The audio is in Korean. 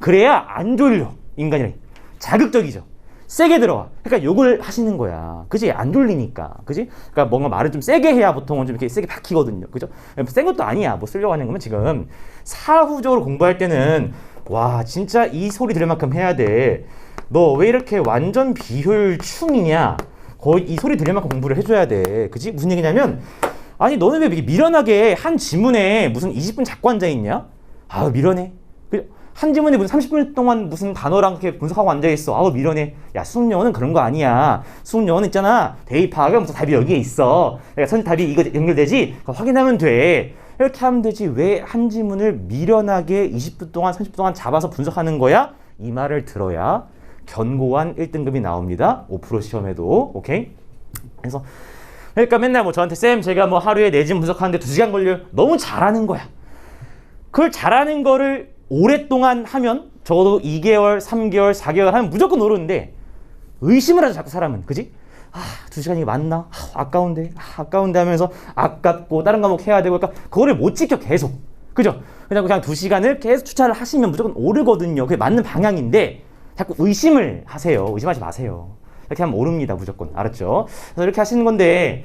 그래야 안 졸려 인간이란 자극적이죠. 세게 들어와. 그러니까 욕을 하시는 거야. 그지? 안 졸리니까. 그지? 그러니까 뭔가 말을 좀 세게 해야 보통은 좀 이렇게 세게 박히거든요. 그죠? 센 것도 아니야. 뭐 쓰려고 하는 거면 지금 사후적으로 공부할 때는 와, 진짜 이 소리 들을 만큼 해야 돼. 너 왜 이렇게 완전 비효율충이냐? 거의 이 소리 들을 만큼 공부를 해줘야 돼. 그지? 무슨 얘기냐면 아니 너는 왜 이렇게 미련하게 한 지문에 무슨 20분 잡고 앉아 있냐? 아우 미련해. 그한 지문에 무슨 30분 동안 무슨 단어랑 이렇게 분석하고 앉아 있어. 아우 미련해. 야 수능 영어는 그런 거 아니야. 수능 영어는 있잖아. 대입하가 무슨 답이 여기에 있어. 그러니까 선 답이 이거 연결되지? 확인하면 돼. 이렇게 하면 되지. 왜 한 지문을 미련하게 20분 동안 30분 동안 잡아서 분석하는 거야? 이 말을 들어야 견고한 1등급이 나옵니다. 5% 시험에도. 오케이? 그래서 그러니까 맨날 뭐 저한테 쌤 제가 뭐 하루에 내진 분석하는데 두 시간 걸려요. 너무 잘하는 거야. 그걸 잘하는 거를 오랫동안 하면 적어도 2개월, 3개월, 4개월 하면 무조건 오르는데 의심을 하죠 자꾸 사람은 그지? 아, 두 시간이 맞나? 아, 아까운데, 아, 아까운데 하면서 아깝고 다른 과목 해야 되고 그러니까 그거를 못 지켜 계속 그죠? 그냥 그냥 두 시간을 계속 추천을 하시면 무조건 오르거든요. 그게 맞는 방향인데 자꾸 의심을 하세요. 의심하지 마세요. 이렇게 하면 오릅니다 무조건 알았죠? 그래서 이렇게 하시는 건데